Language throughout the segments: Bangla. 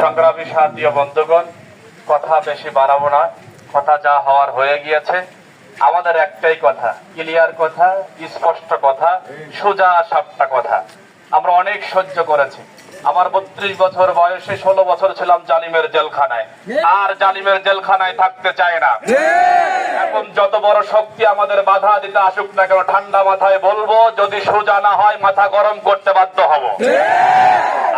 সংগ্রামী সাথীয় বন্ধুগণ কথা বেশি বাড়াবো না। কথা যা হওয়ার হয়ে গিয়েছে আমাদের একটাই কথা ক্লিয়ার কথা স্পষ্ট কথা সোজা সাপটা কথা। আমরা অনেক সহ্য করেছি। আমার বত্রিশ বছর বয়সে ষোলো বছর ছিলাম জালিমের জেলখানায়। আর জালিমের জেলখানায় থাকতে চায় না। এখন যত বড় শক্তি আমাদের বাধা দিতে আসুক না কেন ঠান্ডা মাথায় বলব যদি সোজা না হয় মাথা গরম করতে বাধ্য হব।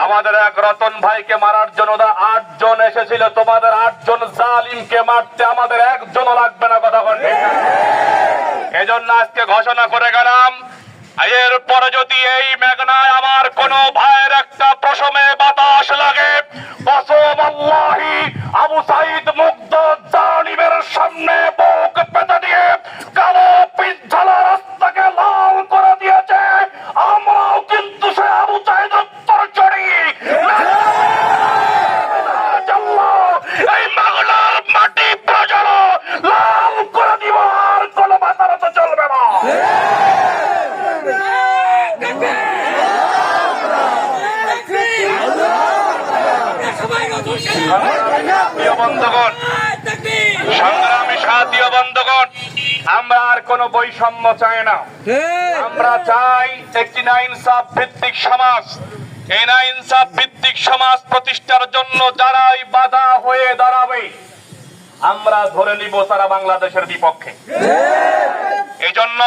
আমাদের এক রতন ভাইকে মারার জন্য আটজন এসেছিল। তোমাদের আটজন জালিমকে মারতে আমাদের একজনও লাগবে না, কথা বলবে এজন্য আজকে ঘোষণা করে গেলাম, এরপরে যদি এই মেঘনায় আমার কোন ভাইয়ের একটা প্রশমে আমরা আর কোনো বৈষম্য চাই না। আমরা চাই একটি ভিত্তিক সমাজ। এই ভিত্তিক সমাজ প্রতিষ্ঠার জন্য যারাই বাধা হয়ে দাঁড়াবে, আমরা ধরে নিব তারা বাংলাদেশের বিপক্ষে। এই জন্য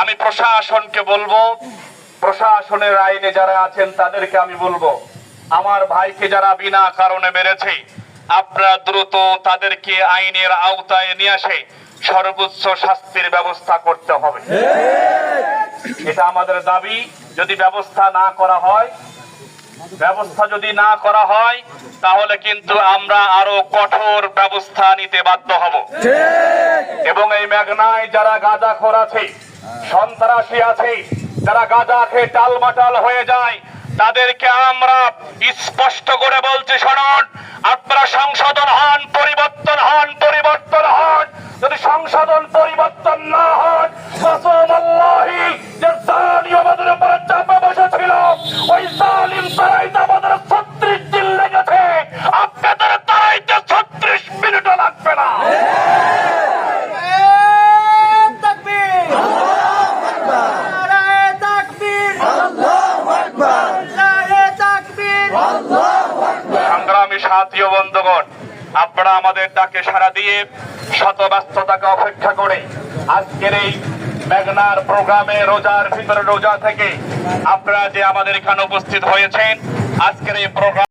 আমি প্রশাসনকে বলব, প্রশাসনের আইনে যারা আছেন তাদেরকে আমি বলব আমার ভাইকে যারা বিনা কারণে মেরেছে, আপনারা দ্রুত তাদেরকে আইনের আওতায় নিয়ে আসে। সর্বোচ্চ শাস্তির ব্যবস্থা করতে হবে। এটা আমাদের দাবি। যদি ব্যবস্থা না করা হয়, ব্যবস্থা যদি না করা হয়, তাহলে কিন্তু আমরা আরও কঠোর ব্যবস্থা নিতে বাধ্য হব। এবং এই মেঘনায় যারা গাঁজা খোর আছে, সন্ত্রাসী আছে, যারা গাঁজা খেয়ে টালমাটাল হয়ে যায় তাদেরকে আমরা স্পষ্ট করে বলছি শরণ আপনারা সংশোধন হন, পরিবর্তন হন পরিবর্তন হন। যদি সংশোধন, পরিবর্তন না হন আল্লাহি ও বন্ধুগণ, আপনারা আমাদের ডাকে সারা দিয়ে শত ব্যস্ততাকে অপেক্ষা করে আজকের এই মেঘনার প্রোগ্রামে রোজার ভিতরে রোজা থেকে আপনারা যে আমাদের এখানে উপস্থিত হয়েছেন, আজকের এই প্রোগ্রাম